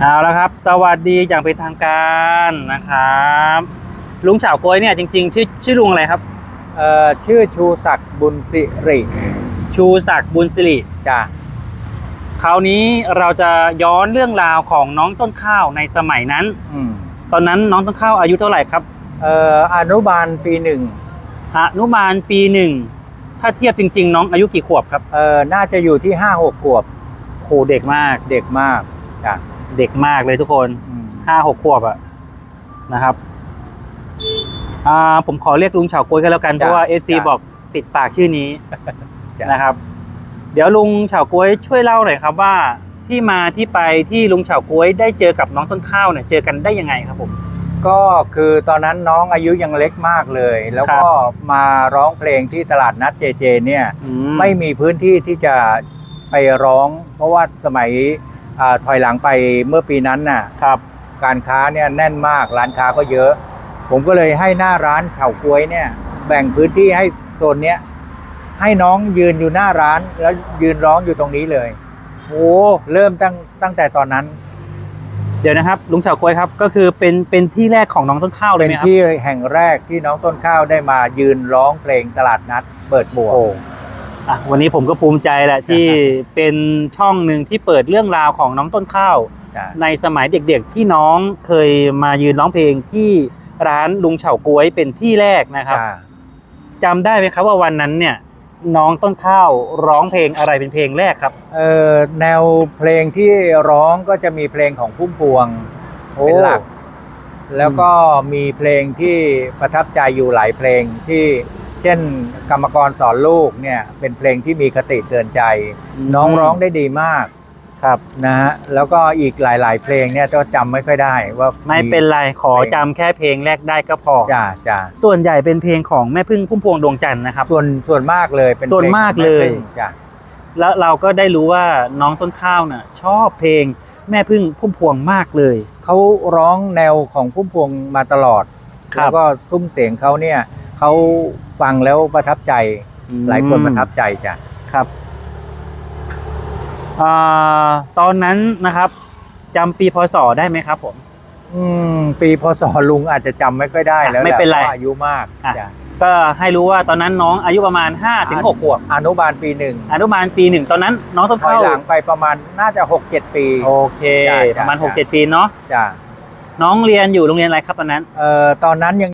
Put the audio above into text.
เอาละครับ สวัสดีอย่างเป็นทางการนะครับ ลุงเฉาก้วยเนี่ยจริงๆ ชื่อชื่อลุงอะไรครับ เอ่อชื่อชูศักดิ์บุญสิริชูศักดิ์บุญสิริจ้ะคราวนี้เราจะย้อนเรื่องราวของน้องต้นข้าวในสมัยนั้น อืมตอนนั้นน้องต้นข้าวอายุเท่าไหร่ครับเอ่ออนุบาลปีหนึ่งอนุบาลปีหนึ่งถ้าเทียบจริง ๆ น้องอายุกี่ขวบครับเอ่อน่าจะอยู่ที่ห้าหกขวบโหเด็กมากเด็กมากจ้ะ เด็กมากเลยทุกคนอืมห้าหกขวบอะนะครับอ่าผมขอเรียกลุงเฉาก้วยกันแล้วกัน เพราะว่า FC บอกติดปากชื่อนี้จ้ะนะครับ เดี๋ยวลุงเฉาก้วยช่วยเล่าหน่อยครับว่าที่มาที่ไปที่ลุงเฉาก้วยได้เจอกับน้องต้นข้าวเนี่ยเจอกันได้ยังไงครับผมก็คือตอนนั้นน้องอายุยังเล็กมากเลย แล้วก็มาร้องเพลงที่ตลาดนัดเจเจเนี่ยอืไม่มีพื้นที่ที่จะไปร้อง เพราะว่าสมัย อาถอยหลังไปเมื่อปีนั้นน่ะ ครับ การค้าเนี่ยแน่นมากร้านค้าก็เยอะ ผมก็เลยให้หน้าร้านเฉาก๊วยเนี่ย แบ่งพื้นที่ให้โซนเนี้ยให้น้องยืนอยู่หน้าร้านแล้วยืนร้องอยู่ตรงนี้เลย โอ้เริ่มตั้งตั้งแต่ตอนนั้น เดี๋ยวนะครับ ลุงเฉาก้วยครับ ก็คือเป็นเป็นที่แรกของน้องต้นข้าวเลยเป็นไหมครับที่แห่งแรกที่น้องต้นข้าวได้มายืนร้องเพลงตลาดนัด เปิดบวก โอ้ อะวันนี้ผมก็ภูมิใจแหละที่เป็นช่องหนึ่งที่เปิดเรื่องราวของน้องต้นข้าว ใช่ในสมัยเด็กๆ ที่น้องเคยมายืนร้องเพลงที่ร้านลุงเฉาก้วยเป็นที่แรกนะครับจ้าจำได้ไหมครับว่าวันนั้นเนี่ยน้องต้นข้าวร้องเพลงอะไรเป็นเพลงแรกครับ เอ่อแนวเพลงที่ร้องก็จะมีเพลงของพุ่มพวงเป็นหลัก แล้วก็มีเพลงที่ประทับใจอยู่หลายเพลงที่ เช่น กรรมกรสอนลูกเนี่ยเป็นเพลงที่มีคติเตือนใจ น้องร้องได้ดีมากครับนะฮะแล้วก็อีกหลาย ๆ เพลงเนี่ยก็จำไม่ค่อยได้ว่าไม่เป็นไรขอจำแค่เพลงแรกได้ก็พอ จ้าจ้าส่วนใหญ่เป็นเพลงของแม่พึ่งพุ่มพวงดวงจันทร์นะครับ ส่วนส่วนมากเลยเป็นส่วนมากเลยพงของแม่พึ่งจ้าแล้วเราก็ได้รู้ว่าน้องต้นข้าวน่ะชอบเพลงแม่พึ่งพุ่มพวงมากเลย เขาร้องแนวของพุ่มพวงมาตลอดครับ แล้วก็ซุ้มเสียงเขาเนี่ยเขา ฟังแล้วประทับใจ หลายคนประทับใจจ้ะครับอ่าตอนนั้นนะครับจำปีพศได้ไหมครับ ผม อืม ปีพศลุงอาจจะจำไม่ค่อยได้แล้วไม่เป็นไรแหละพาะอายุมากอะจ้ะก็ให้รู้ว่าตอนนั้นน้องอายุประมาณ5ถึง6ขวบอนุบาลปีหนึ่งอนุบาลปีหนึ่งตอนนั้นน้องต้นถอยข้าวหลังไปประมาณน่าจะหกเจ็ดปี โอเคจ้ะประมาณจ้ะ6 7ปีเนาะจ้ะน้องเรียนอยู่โรงเรียนอะไรครับตอนนั้นเอ่อตอนนั้นยัง